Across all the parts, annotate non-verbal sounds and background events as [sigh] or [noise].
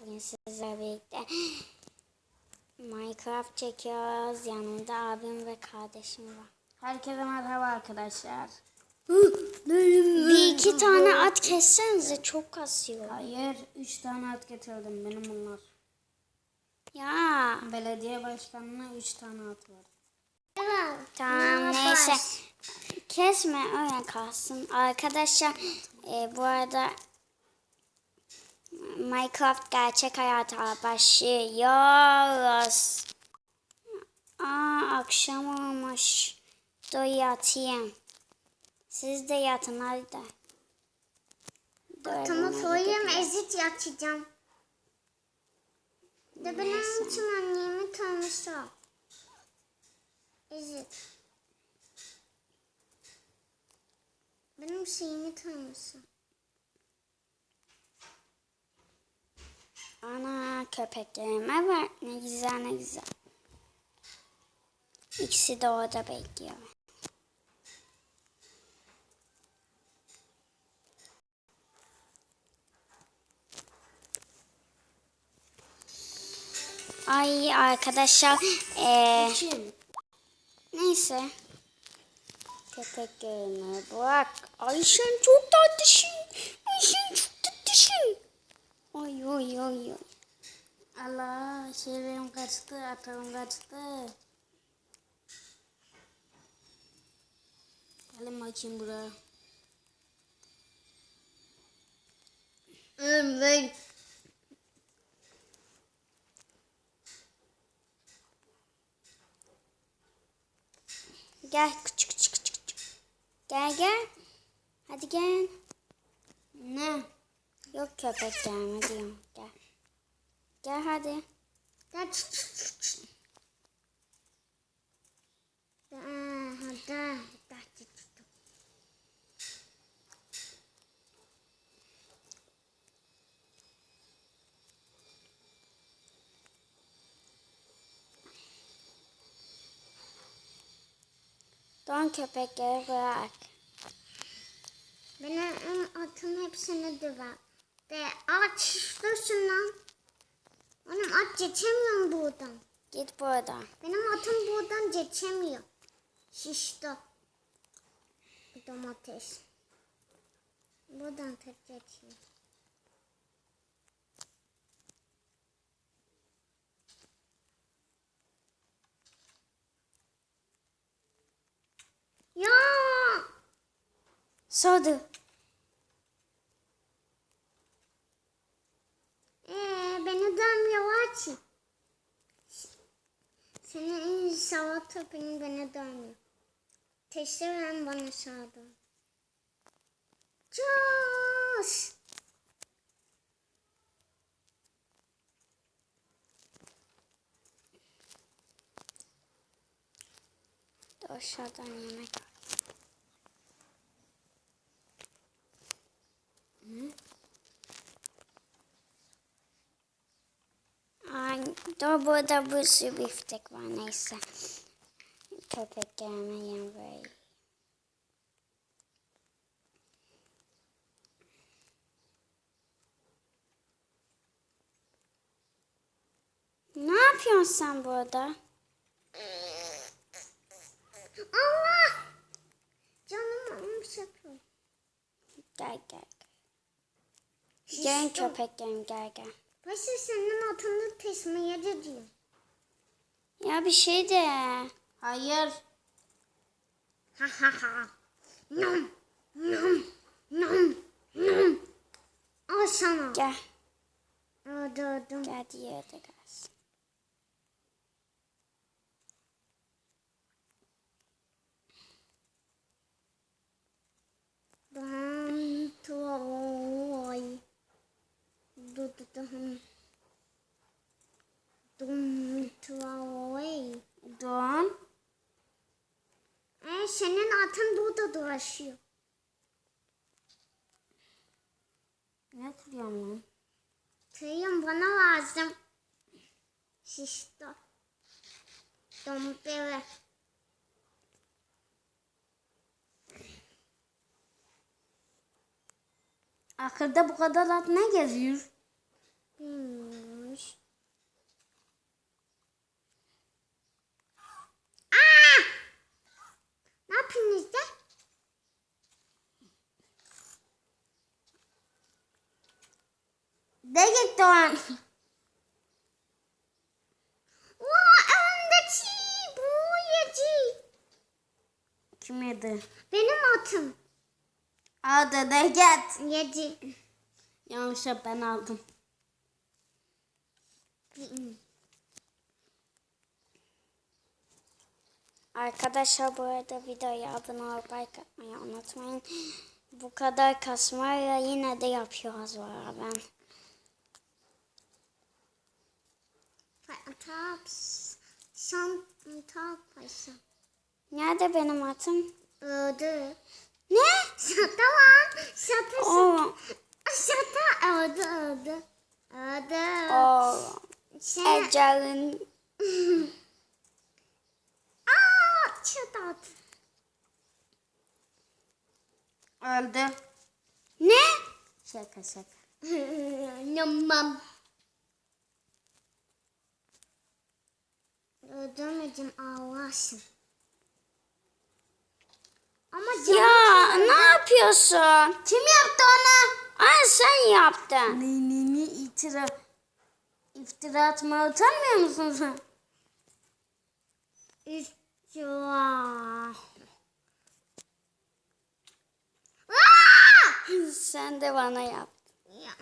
Bugün sizlerle birlikte Minecraft çekiyoruz. Yanımda abim ve kardeşim var. Herkese merhaba arkadaşlar. Bir iki tane at kessenize çok kasıyor. Hayır, üç tane at getirdim benim bunlar. Ya Belediye başkanına üç tane at var. tamam neyse. Kesme öyle kalsın. Arkadaşlar e, bu arada Minecraft gerçek hayata başlıyoruz. Aa akşam olmuş. Dur yatayım. Siz de yatın hadi. Elime soyayım ezit yakacağım. De benim için annemi tanışa. Ezit. Benim şeyimi tanışa. Ana köpeklerime bak ne güzel ne güzel. İkisi de orada bekliyor. Ay arkadaşlar Kim? neyse köpeklerime bak. Ay sen çok tatlısın. Ay sen çok tatlısın. Ay ay ay ay. Allah şeylerim kaçtı, atarım kaçtı. Gelin bakayım buraya. Evet. Gel küçük küçük. küçük. Gel gel. Hadi gel. Ne? Yok köpek gelme diyorum. Gel. Gel hadi. Çıt çıt. Don köpekleri bırak. Benim atın hepsini döver. De aç şundan. Benim at geçemiyorum buradan. Git buradan. Benim atım buradan geçemiyor. Şişti. Bir domates. Buradan tek geçiyor. Ya! Sodu. Ee, beni dönmüyor aç. Senin salata benim beni dönmüyor. Teşekkür bana. Çus! Dur aşağıdan yemek. Ay, dur burada bir sürü biftek var neyse. Köpek gelmeyen böyle. Ne yapıyorsun sen burada? Allah! Canım olmuş yapıyor. Gel gel. Gel köpeklerim gel gel. Paşa senin atını tesmeye de diyor. Ya bir şey de. Hayır. Ha ha ha. Nom, nom, nom, nom. Al sana. Gel. Öldürdüm. Gel diğeri de gelsin. Dum toy. Dolaşıyor. Ne kırıyorsun lan? Tıyım bana lazım. Şişti. Dombere. Akılda bu kadar at ne geziyor? Hmm. De git Doğan. Vaa önümdeki bu yedi. Kim yedi? Benim atım. Hadi de git. Yedi. Yanlışa ben aldım. Arkadaşlar bu arada videoya abone olup like atmayı unutmayın. Bu kadar kasmayla yine de yapıyoruz var ben. Taps. Sen tapasın. Nerede benim atım? Öldü. Ne? Tamam. Şata Oo, şata öldü öldü. Öldü. o Sen... Ecel'in Aa şata. Öldü. ne? Şaka şaka. [laughs] Yamam. Öldürmedim Allah'sın. Ama Ya ne yapıyorsun? Kim yaptı onu? Ay sen yaptın. Ne ne ne iftira. İftira atmaya utanmıyor musun sen? İstiyor. Sen de bana yaptın. Ya.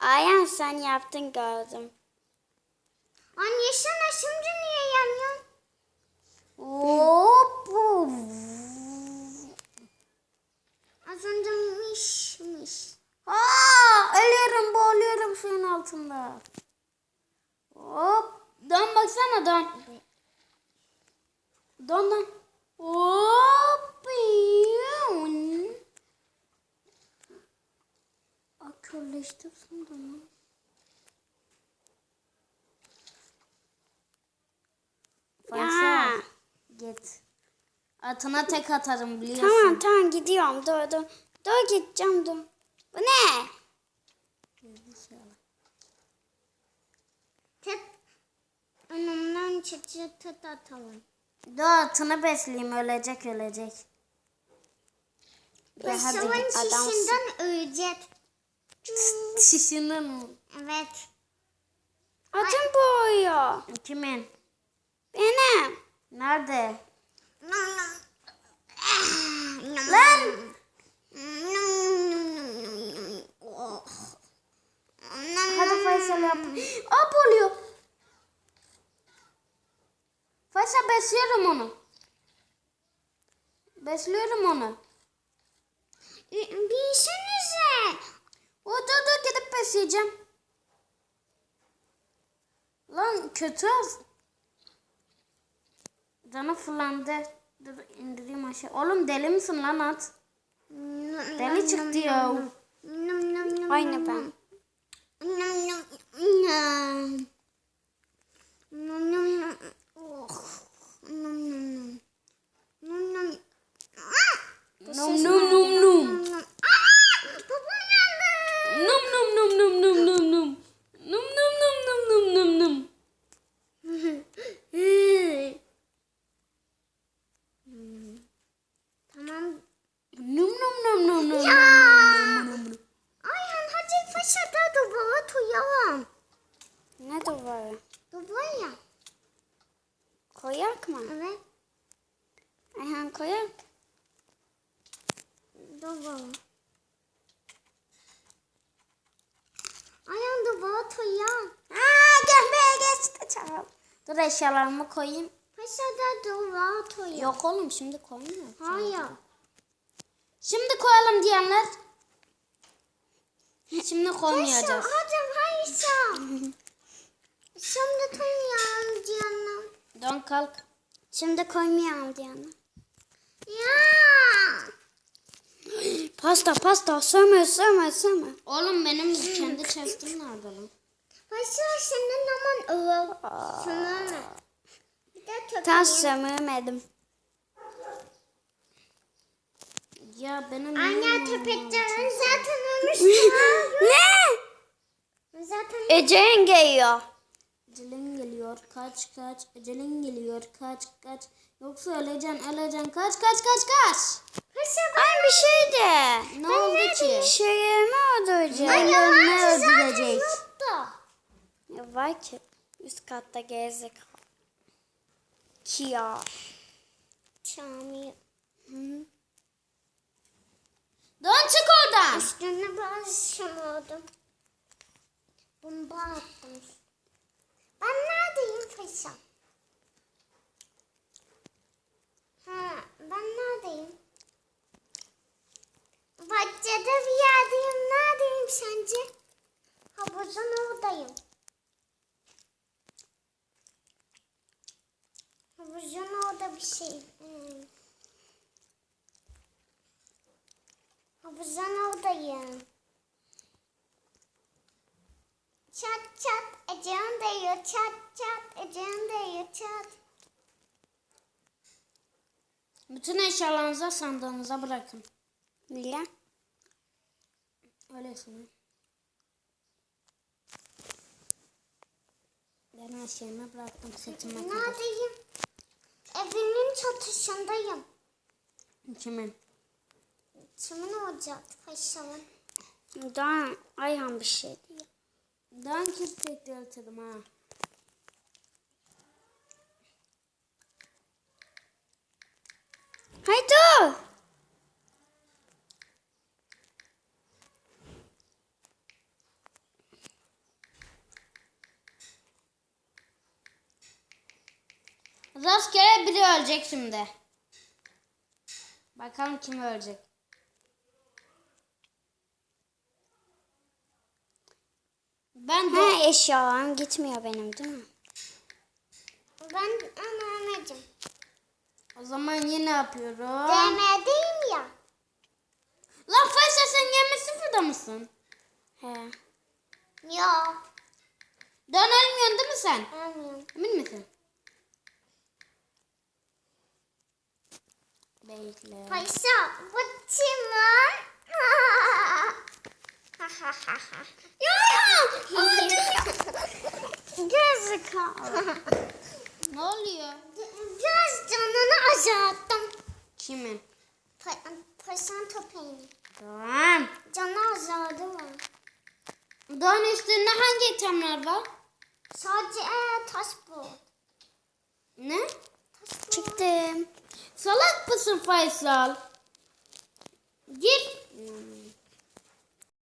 Ayhan sen yaptın gördüm. Anne sana şimdi niye yanıyorsun? Hop. Az önce miş miş. Aa, ölüyorum boğuluyorum suyun altında. Hop. Dön baksana dön. Dön dön. Hop. yun. Aa, körleştim sandım. Ya. Faysal git. Atına tek atarım biliyorsun. Tamam tamam gidiyorum. Dur dur. Dur gideceğim dur. Bu ne? Tet önümden çıtı tet atalım. Dur atını besleyeyim ölecek ölecek. Ve hadi sıvın git, adamsın. şişinden ölecek. [laughs] Şişinin mi? Evet. Atım boğuyor. Kimin? Benim. Nerede? Lan! Hadi. Faysal yap. Aa oluyor. Faysal besliyorum onu. Besliyorum onu. Bilsenize. O dur dur gidip besleyeceğim. Lan kötü az. Canı fırlandı. Dur indireyim aşağı. Oğlum deli misin lan at? Deli çıktı ya. Aynı ben. Ya! Ayhan hadi fırsata duvara tuyalım. Ne duvarı? Duvara. Koyak mı? Evet. Ayhan koyak. Duvara. Ayhan duvara tuyalım. Aa gelmeye geçti çabuk. Dur eşyalarımı koyayım. Fırsata duvara tuyalım. Yok oğlum şimdi koymuyor. Hayır. Şimdi koyalım diyenler. Şimdi koymayacağız. hadi hayır. [laughs] Şimdi tuyalım canım. Dön kalk. Şimdi koymayalım Diana. Ya. [gasps] Pasta pasta söme söme söme. Oğlum benim kendi chest'im nerede lan? Fırsat senin aman ıvır. Şunu Bir de Tam sömemedim. Ya benim Anne köpeklerin zaten ölmüş. [laughs] ne? zaten Ece'nin geliyor. Ecelin geliyor kaç kaç. Ecelin geliyor kaç kaç. Yoksa öleceksin öleceksin. Kaç kaç kaç kaç. Ay bir şey de. Ne oldu ki? Şehrimi öldüreceğim. Ne öldürecek? Yoktu. Ya var ki üst katta gezdik. Kia. Çami. Dön çık oradan. Üstüne oldu. Bomba attım. Ben neredeyim Faysal? Ha, ben neredeyim? Bahçede bir yerdeyim. Neredeyim sence? Havuzun oradayım. Havuzun orada bir şey. Hmm. Havuzun oradayım. Çat çat Ece'm değiyor. Çat çat Ece'm değiyor. Çat. Bütün eşyalarınızı sandığınıza bırakın. Niye? Öylesine. Ben her şeyimi bıraktım kadar. Neredeyim? Evinin çatısındayım. Kimin? Kimin olacak Faysal'ın? Daha Ayhan bir şey diyor. Ben kirpik yırtırım ha. Hay dur. Rastgele biri ölecek şimdi. Bakalım kim ölecek. Ben de Ha eşyalarım gitmiyor benim değil mi? Ben anlamadım. o zaman yine yapıyorum. DM'deyim ya. Lan Faysal sen yeme sıfırda mısın? He. Ya. Dön ölmüyorsun değil mi sen? Bilmiyorum. Emin misin? Bekle. Faysal bu [laughs] kimin? Gerizekalı. Ne oluyor? Biraz canını azalttım. Kimin? Faysal köpeğini. Tamam. Canı azaldı. Dağın üstünde hangi itemler var? Sadece e, taş bu. Ne? Çıktım. Salak mısın Faysal? Gir. Hmm.